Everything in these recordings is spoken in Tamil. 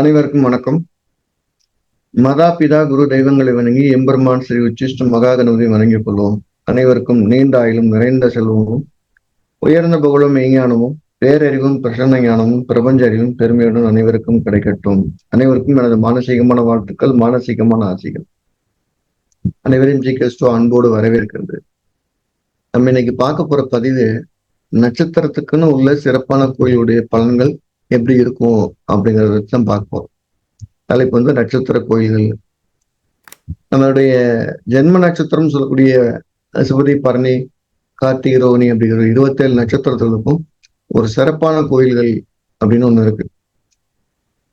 அனைவருக்கும் வணக்கம். மதா பிதா குரு தெய்வங்களை வணங்கி எம்பெருமான் ஸ்ரீ உச்சிஷ்ட மகாகணபதி வணங்கிக் கொள்வோம். அனைவருக்கும் நீண்ட ஆயிலும் நிறைந்த செல்வமும் உயர்ந்த புகழும் மெய்ஞானமும் பேரறிவும் பிரசன்ன ஞானமும் பிரபஞ்ச அறிவும் பெருமையுடன் அனைவருக்கும் கிடைக்கட்டும். அனைவருக்கும் எனது மானசீகமான வாழ்த்துக்கள் மானசீகமான ஆசைகள். அனைவரையும் ஜி கிறிஸ்துவ அன்போடு வரவேற்கிறது. நம்ம இன்னைக்கு பார்க்க போற பதிவு நட்சத்திரத்துக்குன்னு உள்ள சிறப்பான கோயிலுடைய பலன்கள் எப்படி இருக்கும் அப்படிங்கிறத வச்சு தான் பார்ப்போம். தலைப்பு வந்து நட்சத்திர கோயில்கள். நம்மளுடைய ஜென்ம நட்சத்திரம் சொல்லக்கூடிய சிவதி பரணி கார்த்திகை ரோகிணி அப்படிங்கிற இருபத்தேழு நட்சத்திரத்துக்கும் ஒரு சிறப்பான கோயில்கள் அப்படின்னு ஒண்ணு இருக்கு.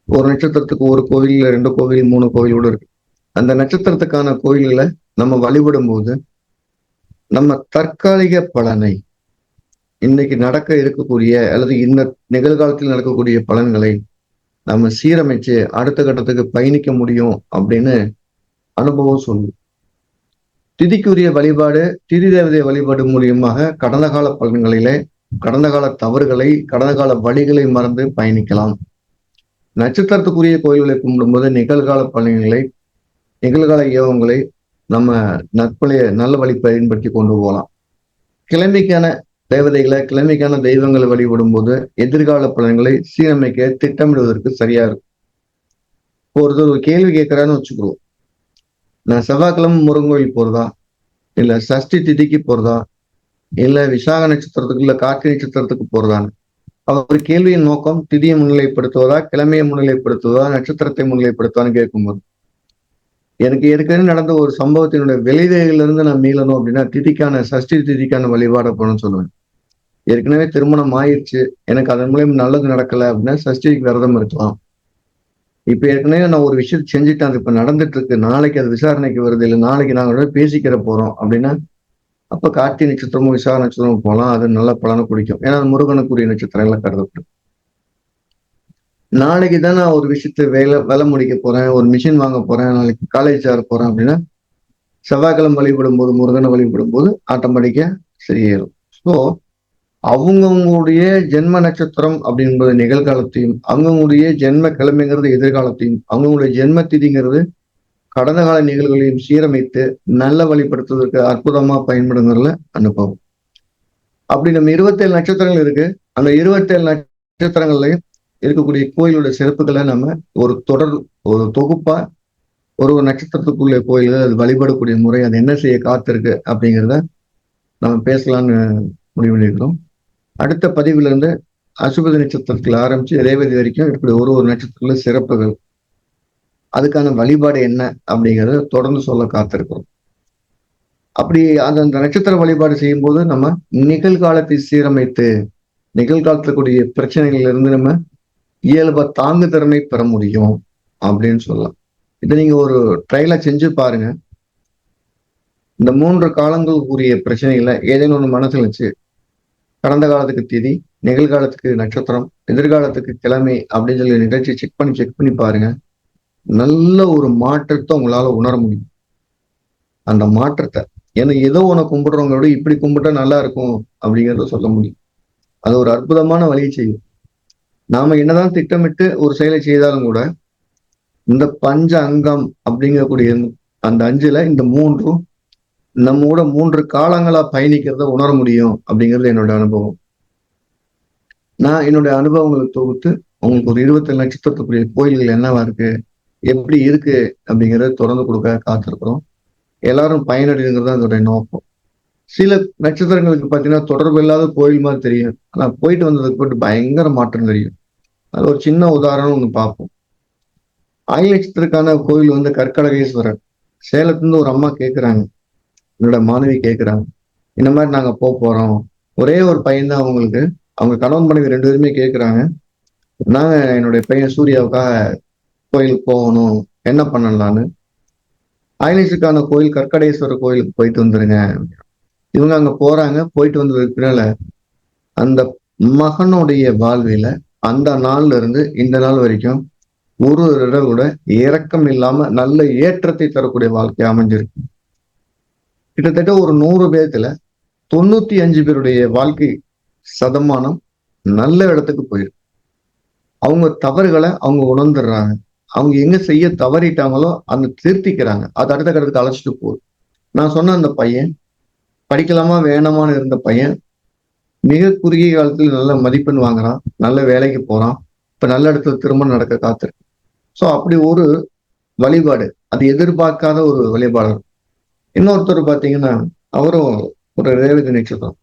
ஒரு நட்சத்திரத்துக்கு ஒரு கோவில் ரெண்டு கோவில் மூணு கோவிலோடு இருக்கு. அந்த நட்சத்திரத்துக்கான கோயில்களை நம்ம வழிபடும் போது நம்ம தற்காலிக பலனை இன்னைக்கு நடக்க இருக்கக்கூடிய அல்லது இந்த நிகழ்காலத்தில் நடக்கக்கூடிய பலன்களை நம்ம சீரமைச்சு அடுத்த கட்டத்துக்கு பயணிக்க முடியும் அப்படின்னு அனுபவம் சொல்லும் திதிக்குரிய வழிபாடு திதி தேவதை வழிபாடு மூலியமாக கடந்த கால பலன்களிலே கடந்த கால தவறுகளை கடந்த கால வழிகளை மறந்து பயணிக்கலாம். நட்சத்திரத்துக்குரிய கோயில்களை கும்பிடும்போது நிகழ்கால பலன்களை நிகழ்கால யோகங்களை நம்ம நற்பழைய நல்ல வழி பயன்படுத்தி கொண்டு போகலாம். கிழமைக்கான தேவதைகளை கிழமைக்கான தெய்வங்களை வழிபடும் போது எதிர்கால பலன்களை சீரமைக்க திட்டமிடுவதற்கு சரியா இருக்கும். ஒருத்தர் ஒரு கேள்வி கேட்கிறான்னு வச்சுக்கிறோம் நான் செவ்வாய்க்கிழமை முருங்கோயில் போறதா? இல்ல சஷ்டி திதிக்கு போறதா? இல்ல விசாக நட்சத்திரத்துக்கு இல்ல கார்த்திகை நட்சத்திரத்துக்கு போறதான்னு. அவர் கேள்வியின் நோக்கம் திதியை முன்னிலைப்படுத்துவதா கிழமையை முன்னிலைப்படுத்துவதா நட்சத்திரத்தை முன்னிலைப்படுத்துவான்னு கேட்கும்போது எனக்கு ஏற்கனவே நடந்த ஒரு சம்பவத்தினுடைய விளைவுகளிலிருந்து நான் மீளணும் அப்படின்னா திதிக்கான சஷ்டி திதிக்கான வழிபாட போகணும்னு சொல்லுவேன். ஏற்கனவே திருமணம் ஆயிடுச்சு. எனக்கு அதன் மூலியம் நல்லது நடக்கல அப்படின்னா சஷ்டிக்கு விரதம் இருக்கலாம். இப்ப ஏற்கனவே நான் ஒரு விஷயத்த செஞ்சுட்டேன். அது இப்ப நடந்துட்டு இருக்கு நாளைக்கு அது விசாரணைக்கு வருது. இல்லை நாளைக்கு நாங்கள் பேசிக்கிற போறோம் அப்படின்னா அப்ப கார்த்திகை நட்சத்திரமும் விசாக நட்சத்திரமும் போகலாம். அது நல்ல பலனை குடிக்கும். ஏன்னா அது முருகனுக்குரிய நட்சத்திரம் எல்லாம் கருதப்படும். நாளைக்கு தான் நான் ஒரு விஷயத்த வேலை வேலை முடிக்க போறேன். ஒரு மிஷின் வாங்க போறேன். நாளைக்கு காலேஜ் சேர போறேன் அப்படின்னா செவ்வாய்க்கிழமை வழிபடும் போது முருகனை வழிபடும் போது ஆட்டோமேட்டிக்கா சரியாயிரும். ஸோ அவங்கவுங்களுடைய ஜென்ம நட்சத்திரம் அப்படின்றது நிகழ்காலத்தையும் அவங்கவுங்களுடைய ஜென்ம கிழமைங்கிறது எதிர்காலத்தையும் அவங்கவுங்களுடைய ஜென்ம திதிங்கிறது கடந்த கால நிகழ்வுகளையும் சீரமைத்து நல்ல வழிபடுத்துவதற்கு அற்புதமா பயன்படுங்கிறதுல அனுபவம் அப்படி நம்ம இருபத்தேழு நட்சத்திரங்கள் இருக்கு. அந்த இருபத்தேழு நட்சத்திரங்கள்லயும் இருக்கக்கூடிய கோயிலோட சிறப்புகளை நம்ம ஒரு தொடர் ஒரு தொகுப்பா ஒரு ஒரு நட்சத்திரத்துக்குள்ள கோயில் அது வழிபடக்கூடிய முறை அது என்ன செய்ய காத்திருக்கு அப்படிங்கிறத நம்ம பேசலாம்னு முடிவு பண்ணியிருக்கிறோம். அடுத்த பதிவுல இருந்து அசுபதி நட்சத்திரத்தில் ஆரம்பிச்சு ரேவதி வரைக்கும் இப்படி ஒரு ஒரு நட்சத்திரத்துல சிறப்புகள். அதுக்கான வழிபாடு என்ன அப்படிங்கிறத தொடர்ந்து சொல்ல காத்திருக்கிறோம். அப்படி அந்த அந்த நட்சத்திர வழிபாடு செய்யும் போது நம்ம நிகழ்காலத்தை சீரமைத்து நிகழ்காலத்துல கூடிய பிரச்சனைகள்ல இருந்து நம்ம இயல்பா தாங்கு திறமை பெற முடியும் அப்படின்னு சொல்லலாம். இதை நீங்க ஒரு ட்ரையலா செஞ்சு பாருங்க. இந்த மூன்று காலங்களுக்குரிய பிரச்சனைகளை ஏதேனும் ஒன்று மனசுல வச்சு கடந்த காலத்துக்கு திதி நிகழ்காலத்துக்கு நட்சத்திரம் எதிர்காலத்துக்கு கிழமை அப்படின்னு சொல்லி நிகழ்ச்சி செக் பண்ணி செக் பண்ணி பாருங்க. நல்ல ஒரு மாற்றத்தை உங்களால உணர முடியும். அந்த மாற்றத்தை. ஏன்னா ஏதோ உன கும்பிடுறவங்க விட இப்படி கும்பிட்டா நல்லா இருக்கும் அப்படிங்கிறத சொல்ல முடியும். அது ஒரு அற்புதமான வழியை செய்யும். நாம என்னதான் திட்டமிட்டு ஒரு செயலை செய்தாலும் கூட இந்த பஞ்ச அங்கம் அப்படிங்கக்கூடிய அந்த அஞ்சுல இந்த மூன்றும் நம்மோட மூன்று காலங்களா பயணிக்கிறத உணர முடியும் அப்படிங்கிறது என்னோட அனுபவம். நான் என்னுடைய அனுபவங்களை தொகுத்து உங்களுக்கு ஒரு இருபத்தி நட்சத்திரத்துக்குரிய கோயில்கள் என்னவா இருக்கு எப்படி இருக்கு அப்படிங்கிறத தொடர்ந்து கொடுக்க காத்திருக்கிறோம். எல்லாரும் பயனடைங்கிறது அதோடைய நோக்கம். சில நட்சத்திரங்களுக்கு பார்த்தீங்கன்னா தொடர்பு இல்லாத கோயில் மாதிரி தெரியும். ஆனால் போயிட்டு வந்ததுக்கு போயிட்டு பயங்கர மாற்றம் தெரியும். அது ஒரு சின்ன உதாரணம் ஒன்று பார்ப்போம். ஆயில் நட்சத்திரக்கான கோயில் வந்து கற்கடகேஸ்வரர் சேலத்துலேருந்து ஒரு அம்மா கேட்குறாங்க என்னோட மாணவி கேட்குறாங்க இந்த மாதிரி நாங்கள் போக போகிறோம் ஒரே ஒரு பையன் தான் அவங்களுக்கு. அவங்க கணவன் மனைவி ரெண்டு பேருமே கேட்குறாங்க நாங்கள் என்னுடைய பையன் சூர்யாவுக்காக கோயிலுக்கு போகணும். என்ன பண்ணலான்னு? ஆயிலேஷுக்கான கோயில் கற்கடேஸ்வரர் கோயிலுக்கு போயிட்டு வந்துருங்க. இவங்க அங்க போறாங்க. போயிட்டு வந்ததுக்கு பின்னால் அந்த மகனுடைய வாழ்வில அந்த நாள்ல இருந்து இந்த நாள் வரைக்கும் ஒரு தடவை கூட இறக்கம் இல்லாம நல்ல ஏற்றத்தை தரக்கூடிய வாழ்க்கை அமைஞ்சிருக்கு. கிட்டத்தட்ட ஒரு நூறு பேர்த்துல தொண்ணூத்தி அஞ்சு பேருடைய வாழ்க்கை சதமானம் நல்ல இடத்துக்கு போயிருக்கு அவங்க தவறுகளை அவங்க உணர்ந்துடுறாங்க. அவங்க எங்க செய்ய தவறிட்டாங்களோ அந்த திருத்திக்கிறாங்க. அது அடுத்த கட்டத்துக்கு அழைச்சிட்டு போகுது. நான் சொன்ன அந்த பையன் படிக்கலாமா வேணாமான்னு இருந்த பையன் மிக குறுகிய காலத்தில் நல்ல மதிப்பெண் வாங்குறான். நல்ல வேலைக்கு போறான். இப்ப நல்ல இடத்துல திருமணம் நடக்க காத்திருக்கு. ஸோ அப்படி ஒரு வழிபாடு அது எதிர்பார்க்காத ஒரு வழிபாடு இன்னொருத்தர் பார்த்தீங்கன்னா அவரும் ஒரு ரேவதி நட்சத்திரம்.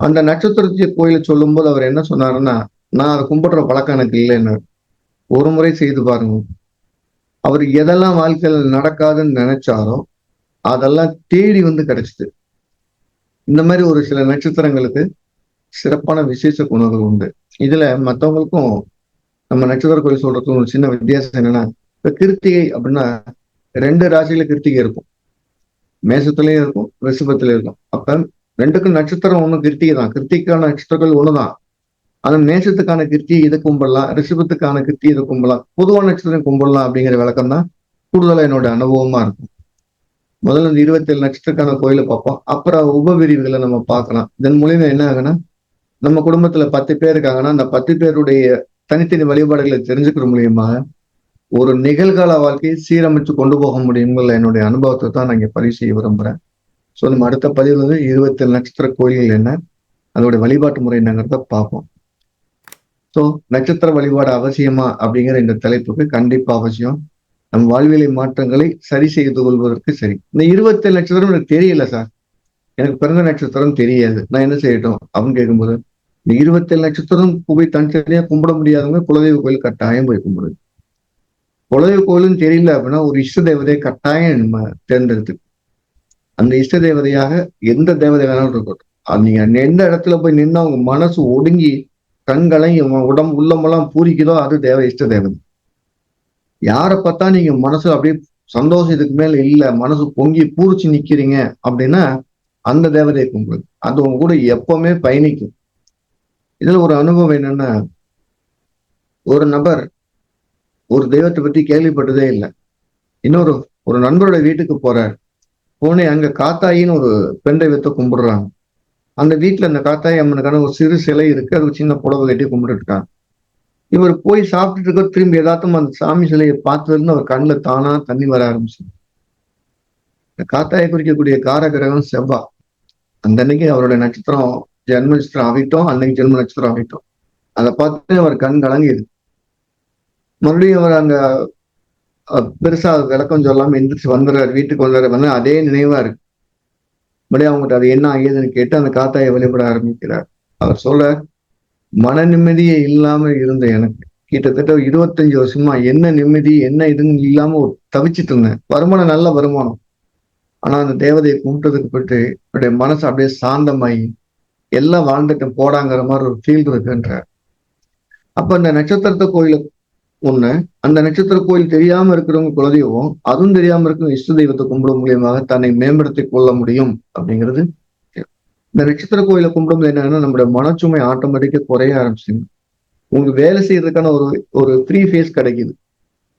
அந்த நட்சத்திரத்தை கோயிலை சொல்லும்போது அவர் என்ன சொன்னாருன்னா நான் அதை கும்பிடுற பழக்கம் எனக்கு இல்லைன்னு. ஒரு முறை செய்து பாருங்க. அவர் எதெல்லாம் வாழ்க்கையில் நடக்காதுன்னு நினைச்சாரோ அதெல்லாம் தேடி வந்து கிடைச்சிது. இந்த மாதிரி ஒரு சில நட்சத்திரங்களுக்கு சிறப்பான விசேஷ குணங்கள் உண்டு. இதுல மற்றவங்களுக்கும் நம்ம நட்சத்திர கோயில் சொல்றதுக்கு ஒரு சின்ன வித்தியாசம் என்னன்னா இப்ப கிருத்திகை அப்படின்னா ரெண்டு ராசியில கிருத்திகை இருக்கும். மேசத்துலயும் இருக்கும் ரிஷபத்துலயும் இருக்கும். அப்ப ரெண்டுக்கும் நட்சத்திரம் ஒண்ணும் கிருத்திகை தான். கிருத்திக்கான நட்சத்திரங்கள் ஒண்ணுதான். ஆனா மேசத்துக்கான கிருத்தி இதை கும்பிடலாம் ரிஷபத்துக்கான கிருத்தி இதை கும்பலாம்? பொதுவான நட்சத்திரம் கும்பிடலாம் அப்படிங்கிற விளக்கம் தான் கூடுதலா என்னோட அனுபவமா இருக்கும். முதல்ல இந்த இருபத்தி ஏழு நட்சத்திரக்கான கோயிலை பார்ப்போம். அப்புறம் உபவிரிவுகளை நம்ம பார்க்கலாம். இதன் மூலியமா என்ன ஆகுன்னா நம்ம குடும்பத்துல பத்து பேர் இருக்காங்கன்னா அந்த பத்து பேருடைய தனித்தனி வழிபாடுகளை தெரிஞ்சுக்கிற மூலியமாக ஒரு நிகழ்கால வாழ்க்கையை சீரமைச்சு கொண்டு போக முடியுங்கிற என்னுடைய அனுபவத்தை தான் நான் இங்க பதிவு செய்ய விரும்புறேன். ஸோ நம்ம அடுத்த பதிவு வந்து இருபத்தி ஏழு நட்சத்திர கோயில்கள் என்ன அதோட வழிபாட்டு முறை என்னங்கிறத பார்ப்போம். ஸோ நட்சத்திர வழிபாடு அவசியமா அப்படிங்கிற இந்த தலைப்புக்கு கண்டிப்பா அவசியம். நம் வாழ்வியலை மாற்றங்களை சரி செய்து கொள்வதற்கு சரி. இந்த இருபத்தி நட்சத்திரம் எனக்கு தெரியல சார் எனக்கு பிறந்த நட்சத்திரம் தெரியாது. நான் என்ன செய்யட்டும்? அப்படின்னு கேட்கும்போது இந்த இருபத்தேழு நட்சத்திரம் போய் தனித்தனியாக கும்பிட முடியாதவங்க குலதெய்வ கோயில் கட்டாயம் போய் கும்பிடுது குலதெய்வ கோயிலும் தெரியல அப்படின்னா ஒரு இஷ்ட தேவதையை கட்டாயம் நம்ம தேர்ந்தெடுத்து அந்த இஷ்ட தேவதையாக எந்த தேவதை வேணாலும் இருக்கட்டும். அது நீங்க எந்த இடத்துல போய் நின்று அவங்க மனசு ஒடுங்கி கண்களையும் உடம்பு உள்ளமெல்லாம் பூரிக்குதோ அது தேவ இஷ்ட தேவதை. யாரை பார்த்தா நீங்க மனசு அப்படியே சந்தோஷம் இதுக்கு மேல இல்ல மனசு பொங்கி பூரிச்சு நிக்கிறீங்க அப்படின்னா அந்த தேவதையை கும்பிடுது. அது உங்க கூட எப்பவுமே பயணிக்கும். இதுல ஒரு அனுபவம் என்னன்னா ஒரு நபர் ஒரு தெய்வத்தை பத்தி கேள்விப்பட்டதே இல்லை. இன்னொரு ஒரு நண்பரோட வீட்டுக்கு போறார். போனே அங்க காத்தாயின்னு ஒரு பெண் தெய்வத்தை கும்பிடுறாங்க. அந்த வீட்டுல அந்த காத்தாயி அம்மனுக்கான ஒரு சிறு சிலை இருக்கு. அது சின்ன புடவை கட்டி கும்பிட்டு இருக்காங்க. இவர் போய் சாப்பிட்டுட்டு இருக்க திரும்பி ஏதாத்தும் அந்த சாமி சிலையை பார்த்ததுலேருந்து அவர் கண்ணில் தானா தண்ணி வர ஆரம்பிச்சு இந்த காத்தாயை குறிக்கக்கூடிய காரகிரகம் செவ்வா. அந்த அன்னைக்கு அவருடைய நட்சத்திரம் ஜென்ம நட்சத்திரம் ஆகிட்டோம். அன்னைக்கு ஜென்ம நட்சத்திரம் ஆகிட்டோம். அதை பார்த்து அவர் கண் கலங்கியது மறுபடியும் அவர் அங்க பெருசா விளக்கம் சொல்லாம எந்திரிச்சு வந்துடுறாரு வீட்டுக்கு வந்துடுறாரு வந்து அதே நினைவா இருக்கு. மறுபடியும் அவங்ககிட்ட அது என்ன ஆகியதுன்னு கேட்டு அந்த காத்தாயை வழிபட ஆரம்பிக்கிறார். அவர் சொல்ல மன நிம்மதியே இல்லாம இருந்த எனக்கு. கிட்டத்தட்ட இருபத்தஞ்சு வருஷமா என்ன நிம்மதி என்ன இதுன்னு இல்லாம தவிச்சிட்டு இருந்தேன். வருமானம் நல்ல வருமானம். ஆனா அந்த தேவதையை கும்பிட்டதுக்கு போயிட்டு என்னுடைய மனசு அப்படியே சாந்தமாயி எல்லாம் வாழ்ந்துட்டு போடாங்கிற மாதிரி ஒரு ஃபீல் இருக்குன்றார். அப்ப அந்த நட்சத்திரத்தை கோயில ஒண்ணு அந்த நட்சத்திர கோயில் தெரியாம இருக்கிறவங்க குலதெய்வம் அதுவும் தெரியாம இருக்கிற இஷ்ட தெய்வத்தை கும்பிடும் மூலியமாக தன்னை மேம்படுத்தி கொள்ள முடியும் அப்படிங்கிறது. இந்த நட்சத்திர கோயிலை கும்பிடும்போது என்னன்னா நம்மளுடைய மனச்சுமை ஆட்டோமேட்டிக்கா குறைய ஆரம்பிச்சுங்க உங்களுக்கு வேலை செய்யறதுக்கான ஒரு ஒரு ஃப்ரீ ஃபேஸ் கிடைக்குது.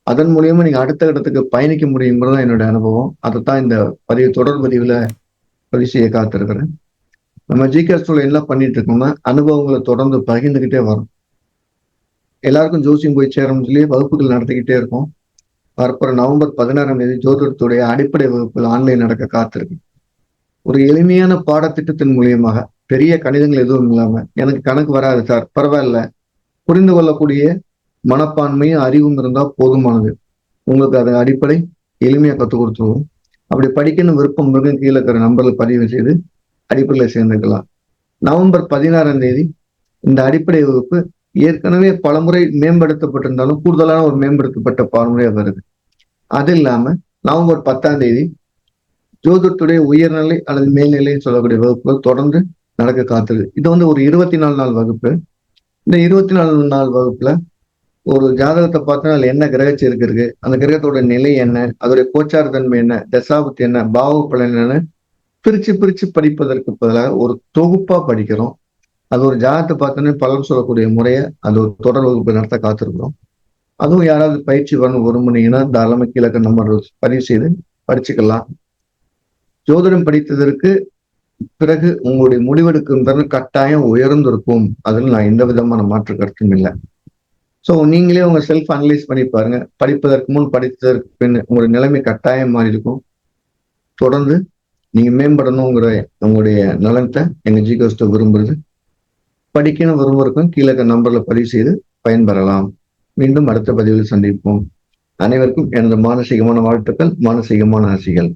அதன் மூலியமா நீங்க அடுத்த இடத்துக்கு பயணிக்க முடியுங்கிறதான் என்னோட அனுபவம். அதைத்தான் இந்த பதிவு தொடர் பதிவுல பதிவு செய்ய காத்திருக்கிறேன். நம்ம ஜிகேஸ்ல என்ன பண்ணிட்டு இருக்கோம்னா அனுபவங்களை தொடர்ந்து பகிர்ந்துகிட்டே வரும் எல்லாருக்கும் ஜோசியம் போய் சேரணும்னு சொல்லி வகுப்புகள் நடத்திக்கிட்டே இருக்கோம். வரப்போற நவம்பர் பதினாறாம் தேதி ஜோதிடத்துடைய அடிப்படை வகுப்புகள் ஆன்லைன் நடக்க காத்திருக்கு. ஒரு எளிமையான பாடத்திட்டத்தின் மூலியமாக பெரிய கணிதங்கள் எதுவும் இல்லாம எனக்கு கணக்கு வராது சார் பரவாயில்ல. புரிந்து கொள்ளக்கூடிய மனப்பான்மையும் அறிவும் இருந்தா போதுமானது. உங்களுக்கு அதன் அடிப்படை எளிமையா கற்றுக் கொடுத்துருவோம். அப்படி படிக்கணும் விருப்பம் மிருகம் கீழே இருக்கிற நம்பர்ல பதிவு செய்து அடிப்படையில் சேர்ந்துக்கலாம். நவம்பர் பதினாறாம் தேதி இந்த அடிப்படை வகுப்பு ஏற்கனவே பலமுறை மேம்படுத்தப்பட்டிருந்தாலும் கூடுதலான ஒரு மேம்படுத்தப்பட்ட பாடமுறையா வருது. அது இல்லாம நவம்பர் பத்தாம் தேதி ஜோதிடத்துடைய உயர்நிலை அல்லது மேல்நிலைன்னு சொல்லக்கூடிய வகுப்புகள் தொடர்ந்து நடக்க காத்துது. இது வந்து ஒரு இருபத்தி நாலு நாள் வகுப்பு. இந்த இருபத்தி நாலு நாள் வகுப்புல ஒரு ஜாதகத்தை பார்த்தா அதுல என்ன கிரகச்சேர்க்கை இருக்கு அந்த கிரகத்தோட நிலை என்ன அதோடைய கோச்சார தன்மை என்ன தசாபத்தி என்ன பாவ பலன் என்னன்னு பிரிச்சு பிரிச்சு படிப்பதற்கு பதிலாக ஒரு தொகுப்பா படிக்கிறோம். அது ஒரு ஜாதகத்தை பார்த்தோன்னே பலன் சொல்லக்கூடிய முறையை அது ஒரு தொடர் வகுப்பு நடத்த காத்திருக்கிறோம். அதுவும் யாராவது பயிற்சி வரணும் விரும்புனீங்கன்னா தாராளமாக கீழக்க நம்பர் பதிவு செய்து படிச்சுக்கலாம். ஜோதிடம் படித்ததற்கு பிறகு உங்களுடைய முடிவெடுக்கும் திறன் கட்டாயம் உயர்ந்திருக்கும். அதில் நான் எந்த விதமான மாற்று கருத்தும் இல்லை. ஸோ நீங்களே உங்க செல்ஃப் அனலைஸ் பண்ணி பாருங்க. படிப்பதற்கு முன் படித்ததற்கு பின் உங்களுடைய நிலைமை கட்டாயம் மாறி இருக்கும். தொடர்ந்து நீங்க மேம்படணுங்கிற உங்களுடைய நலனத்தை எங்க ஜிகோஸ்ட விரும்புறது. படிக்கணும் விரும்புறதுக்கும் கீழே நம்பர்ல பதிவு செய்து பயன்பெறலாம். மீண்டும் அடுத்த பதிவில் சந்திப்போம். அனைவருக்கும் எனது மானசீகமான வாழ்த்துக்கள் மானசீகமான ஆசைகள்.